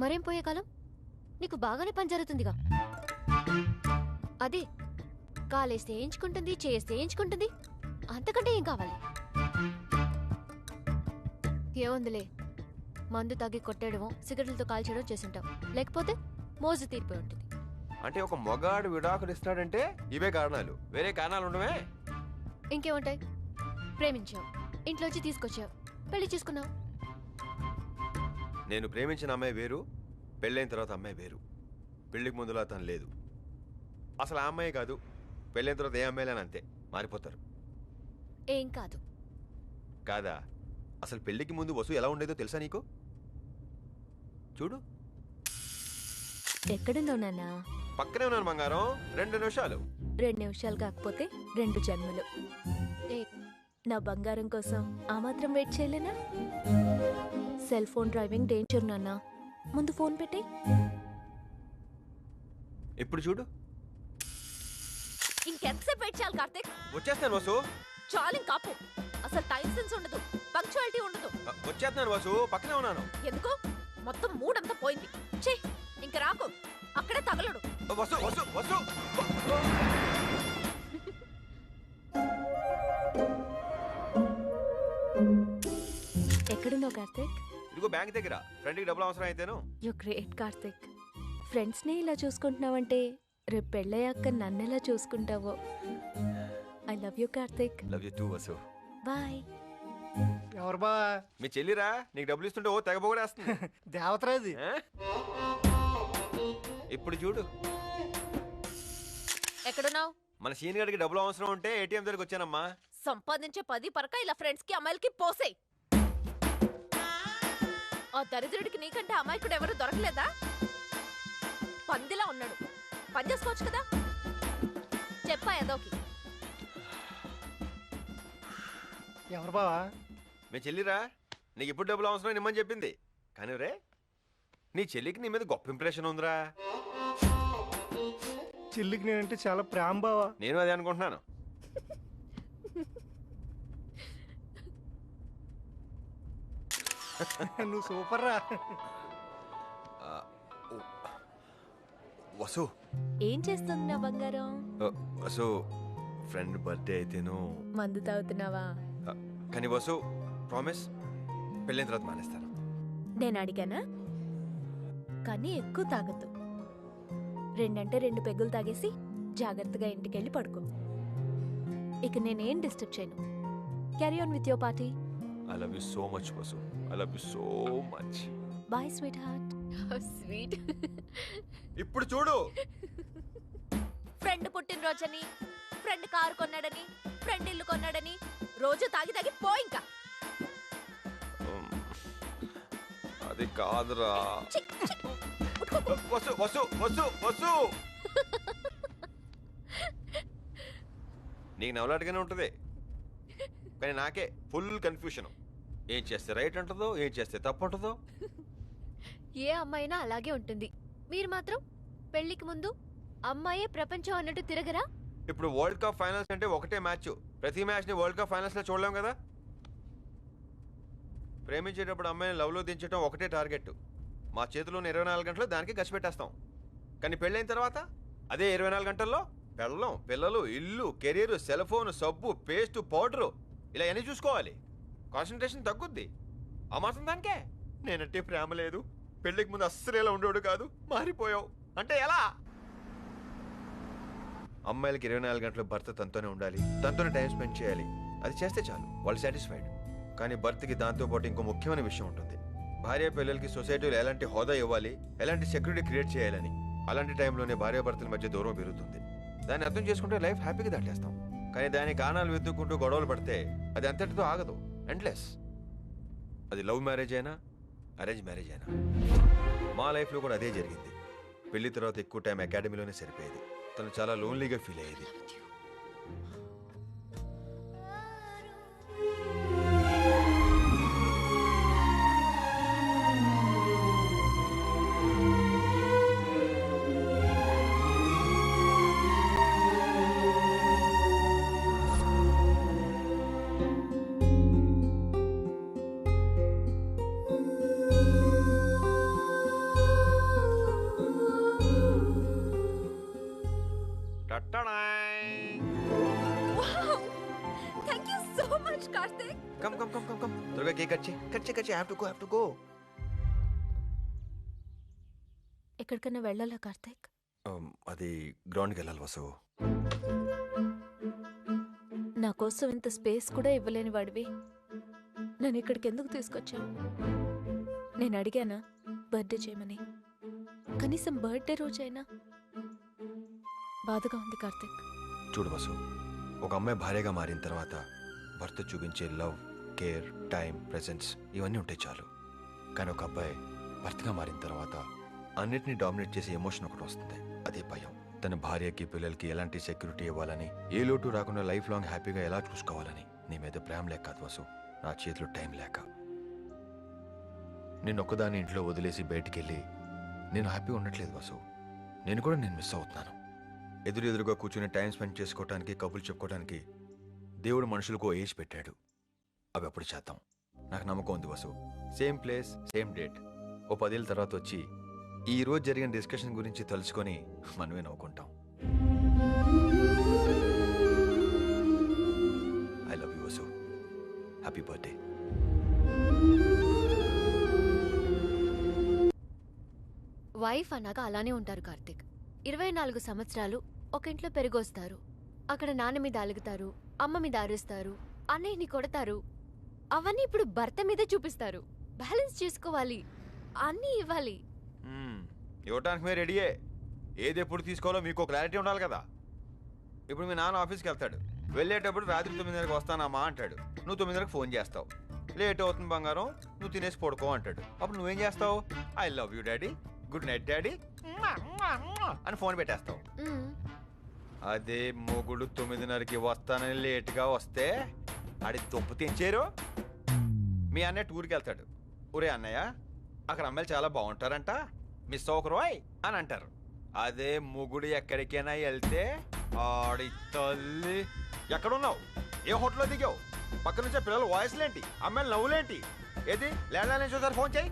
మరేం పోయే కాలం? నీకు బాగానే పని జరుగుతుందిగా. అదే కాలేస్తే వేయించుకుంటుంది చేస్తే వేయించుకుంటుంది అంతకంటే ఏం కావాలి? ఏముందిలే మందు తాగి కొట్టేయడమో సిగరెట్లతో కాల్చేయడం చేసుంటాం. లేకపోతే మోజు తీరిపోయి ఉంటుంది. అంటే ఒక మగాడు విడాకులు ఇస్తాడంటే ఇవే కారణాలు. వేరే కారణాలు ఉండవే. ఇంకేముంటాయి? ప్రేమించావు. ఇంట్లోంచి తీసుకొచ్చావు. పెళ్ళి చేసుకున్నావు. నేను ప్రేమించిన అమ్మాయి వేరు పెళ్ళైన తర్వాత అమ్మాయి వేరు. పెళ్ళికి ముందులా తను లేదు. అసలు ఆ అమ్మాయి కాదు పెళ్ళైన తర్వాత ఏ అమ్మాయిలని అంతే మారిపోతారు. ఏం కాదు. కాదా? అసలు పెళ్ళికి ముందు వసు ఎలా ఉండేదో తెలుసా నీకు? చూడు. ఎక్కడున్నావు నాన్న? పక్కనే ఉన్నాను బంగారం రెండు నిమిషాలు. రెండు నిమిషాలు కాకపోతే రెండు జన్మలు. ఏ? నా బంగారం కోసం ఆ మాత్రం వెయిట్ చేయలేనా? సెల్ ఫోన్ డ్రైవింగ్ డేంజర్ నాన్న. ముందు ఫోన్ పెట్టే. ఇప్పుడు చూడు. ఇంకెంతసేపు వెయిట్ చేయాలి కార్తీక్? వచ్చేస్తాను వసు. చాలు కాపు. అసలు టైం సెన్స్ ఉండదు. పంక్చువాలిటీ ఉండదు. అ, వచ్చేస్తున్నాను వసు. పక్కనే ఉన్నాను. ఎందుకు? మొత్తం మూడంతా పోయింది. ఛీ ఇంక రాకు. అక్కడే తగలడు. వసు వసు వసు. ఎక్కడున్నావు కార్తీక్? ఇదిగో బ్యాంక్ దగ్గర. ఫ్రెండ్కి డబ్బులు అవసరం అయితేను. You great Karthik. ఫ్రెండ్స్ని ఇలా చూసుకుంటున్నావంటే రేపు పెళ్ళయ్యాక నన్నెలా చూసుకుంటావో? I love you Karthik. Love you too Vasu. Bye. ఎవరు బా? మీ చెల్లిరా నీకు డబ్బులు ఇస్తుంటే ఓ తెగ పొగడేస్తుంది. దేవతరాది ఆ? ఇప్పుడు చూడు. ఎక్కడున్నావు? మన సీన్ గడికి డబ్బులు అవసరం ఉంటే ఏటీఎం దగ్గరికి వచ్చానమ్మా. సంపాదించే పది పరక ఇలా ఫ్రెండ్స్కి అమ్మాయిలకి పోసేయ్. ఆ దరిద్రుడికి నీకంటే అమాయకుడు ఎవరు దొరకలేదా? పందిలా ఉన్నాడు. పని చేసుకోవచ్చు కదా? చెప్పా ఏదోకి ఎవరు బావా? మీ చెల్లిరా? నీకు ఇప్పుడు డబ్బులు అవసరం నిమ్మని చెప్పింది. కానీ రే నీ చెల్లికి నీ మీద గొప్ప ఇంప్రెషన్ ఉందిరా. చెల్లికి నేనంటే చాలా ప్రేమ బావా. నేను అదే అనుకుంటున్నాను. నువ్వు సూపర్ రా. వసు. ఏం చేస్తుంది నా బంగారం వసు ఫ్రెండ్ బర్త్డే అయితేను. మందు తాగుతున్నావా? కానీ వసు ప్రామిస్ పెళ్ళైన తర్వాత మానేస్తాను. నేను అడిగానా? కానీ ఎక్కువ తాగద్దు. రెండంటే రెండు పెగ్గులు తాగేసి జాగ్రత్తగా ఇంటికెళ్ళి పడుకో. ఇక నేనేం డిస్టర్బ్ చేయను. Carry on with your party I love you so much Vasu. I love you so much bye sweetheart sweet ఇప్పుడు చూడు. ఫ్రెండ్ పుట్టినరోజని ఫ్రెండ్ కారు కొన్నాడని ఫ్రెండ్ ఇల్లు కొన్నాడని రోజు తాగి తాగి పో ఇంకా. అది కాదురా. ఉట్టుకో. వసు వసు వసు వసు నీకు నవలాటగానే ఉంటుంది. కానీ నాకే ఫుల్ కన్ఫ్యూషన్ ఏం చేస్తే రైట్ ఉంటుందో ఏం చేస్తే తప్పు ఉంటుందో ఏ అమ్మాయినా అలాగే ఉంటుంది. మీరు మాత్రం పెళ్ళికి ముందు అమ్మాయే ప్రపంచం అన్నట్టు తిరగరా? ఇప్పుడు వరల్డ్ కప్ ఫైనల్స్ అంటే ఒకటే మ్యాచ్ ప్రతి మ్యాచ్ని వరల్డ్ కప్ ఫైనల్స్లో చూడలేం కదా? ప్రేమించేటప్పుడు అమ్మాయిని లవ్లో దించడం ఒకటే టార్గెట్ మా చేతిలోని ఇరవై నాలుగు గంటలు దానికి ఖర్చు పెట్టేస్తాం. కానీ పెళ్ళైన తర్వాత అదే ఇరవై నాలుగు గంటల్లో పెళ్ళం పిల్లలు ఇల్లు కెరీర్ సెల్ ఫోన్ సబ్బు పేస్ట్ పౌడరు ఇలా అన్నీ చూసుకోవాలి. కాన్సన్ట్రేషన్ తగ్గుద్ది. ఆ మాత్రం దానికే. నేనంటే ప్రేమ లేదు. పెళ్ళికి ముందు అస్సలు ఇలా ఉండేవాడు కాదు. మారిపోయావు అంటే ఎలా? అమ్మాయిలకి ఇరవై నాలుగు గంటలు భర్త తనతోనే ఉండాలి. తనతోనే టైం స్పెండ్ చేయాలి. అది చేస్తే చాలు. వాళ్ళు సాటిస్ఫైడ్. కానీ భర్తకి దాంతోపాటు ఇంకో ముఖ్యమైన విషయం ఉంటుంది. భార్య పిల్లలకి సొసైటీలో ఎలాంటి హోదా ఇవ్వాలి ఎలాంటి సెక్యూరిటీ క్రియేట్ చేయాలని అలాంటి టైంలోనే భార్యాభర్తల మధ్య దూరం పెరుగుతుంది. దాన్ని అర్థం చేసుకుంటే లైఫ్ హ్యాపీగా దాటేస్తాం. కానీ దాని కారణాలు వెతుక్కుంటూ గొడవలు పడితే అది అంతటితో ఆగదు. ఎండ్లెస్ అది లవ్ మ్యారేజ్ అయినా అరేంజ్ మ్యారేజ్ అయినా. మా లైఫ్లో కూడా అదే జరిగింది. పెళ్ళి తర్వాత ఎక్కువ టైం అకాడమీలోనే సరిపోయేది. తను చాలా లోన్లీగా ఫీల్ అయ్యేది. కట్ చేయి కట్ చేయి కట్ చేయి. Have to go have to go ఎక్కడికైనా వెళ్ళాలా కార్తీక్? అది గ్రౌండ్కి వెళ్ళాలి వసు. నా కోసం ఇంత స్పేస్ కూడా ఇవ్వలేని వాడివి. నన్ను ఇక్కడికి ఎందుకు తీసుకొచ్చావు? నేను అడిగానా బర్త్డే చేయమని? కనీసం బర్త్డే రోజైనా? బాధగా ఉంది కార్తీక్. చూడు వసు ఒక అమ్మాయి భార్యగా మారిన తర్వాత భర్త చూపించే లవ్ కేర్ టైం ప్రెజెన్స్ ఇవన్నీ ఉంటే చాలు. కానీ ఒక అబ్బాయి భర్తగా మారిన తర్వాత అన్నిటినీ డామినేట్ చేసే ఎమోషన్ ఒకటి వస్తుంది. అదే భయం. తన భార్యకి పిల్లలకి ఎలాంటి సెక్యూరిటీ ఇవ్వాలని ఏ లోటు రాకుండా లైఫ్ లాంగ్ హ్యాపీగా ఎలా చూసుకోవాలని నీ మీద ప్రేమ లేక కాదు వసు. నా చేతిలో టైం లేక. నేను ఒక్కదాన్ని ఇంట్లో వదిలేసి బయటికెళ్ళి నేను హ్యాపీగా ఉండట్లేదు వసు. నేను కూడా నేను మిస్ అవుతున్నాను. ఎదురెదురుగా కూర్చుని టైం స్పెండ్ చేసుకోవడానికి కబుర్లు చెప్పుకోవడానికి దేవుడు మనుషులకు ఓ ఏజ్ పెట్టాడు. అవి అప్పుడు చేద్దాం? నాకు నమ్మకం ఉంది Vasu same place same date. ఓ పదేళ్ళ తర్వాత వచ్చి ఈ రోజు జరిగిన డిస్కషన్ గురించి తలుచుకొని మనమే నవ్వుకుంటాం. I love you Vasu happy birthday. Wife అన్నాక అలానే ఉంటారు కార్తీక్. ఇరవై నాలుగు సంవత్సరాలు ఒక ఇంట్లో పెరిగొస్తారు. అక్కడ నాన్న మీద అలుగుతారు అమ్మ మీద అరుస్తారు అన్నయ్యని కొడతారు. అవన్నీ ఇప్పుడు భర్త మీదే చూపిస్తారు. బ్యాలెన్స్ చేసుకోవాలి. అన్నీ ఇవ్వాలి. ఇవ్వటానికి మీరు రెడీయే. ఏది ఎప్పుడు తీసుకోవాలో మీకు క్లారిటీ ఉండాలి కదా. ఇప్పుడు మీ నాన్న ఆఫీస్కి వెళ్తాడు. వెళ్ళేటప్పుడు రాత్రి తొమ్మిదిన్నరకు వస్తానమ్మా అంటాడు. నువ్వు తొమ్మిదిన్నరకు ఫోన్ చేస్తావు. లేట్ అవుతుంది బంగారం నువ్వు తినేసి పడుకో అంటాడు. అప్పుడు నువ్వేం చేస్తావు? I love you daddy good night daddy అని ఫోన్ పెట్టేస్తావు. అదే మొగుడు తొమ్మిదిన్నరకి వస్తానని లేట్గా వస్తే ఆడి తుప్పు తెంచారు. మీ అన్నయ్య టూర్కి వెళ్తాడు. ఒరే అన్నయ్య అక్కడ అమ్మాయిలు చాలా బాగుంటారంట. మిస్ అవ్వకరోయ్ అని అంటారు. అదే ముగుడు ఎక్కడికైనా వెళ్తే ఆడి తల్లి ఎక్కడున్నావు? ఏ హోటల్లో దిగావు? పక్క నుంచే పిల్లల వాయిస్లేంటి? అమ్మాయిలు నవ్వులేంటి? ఏది? లేడా నుంచి ఒకసారి ఫోన్ చేయి.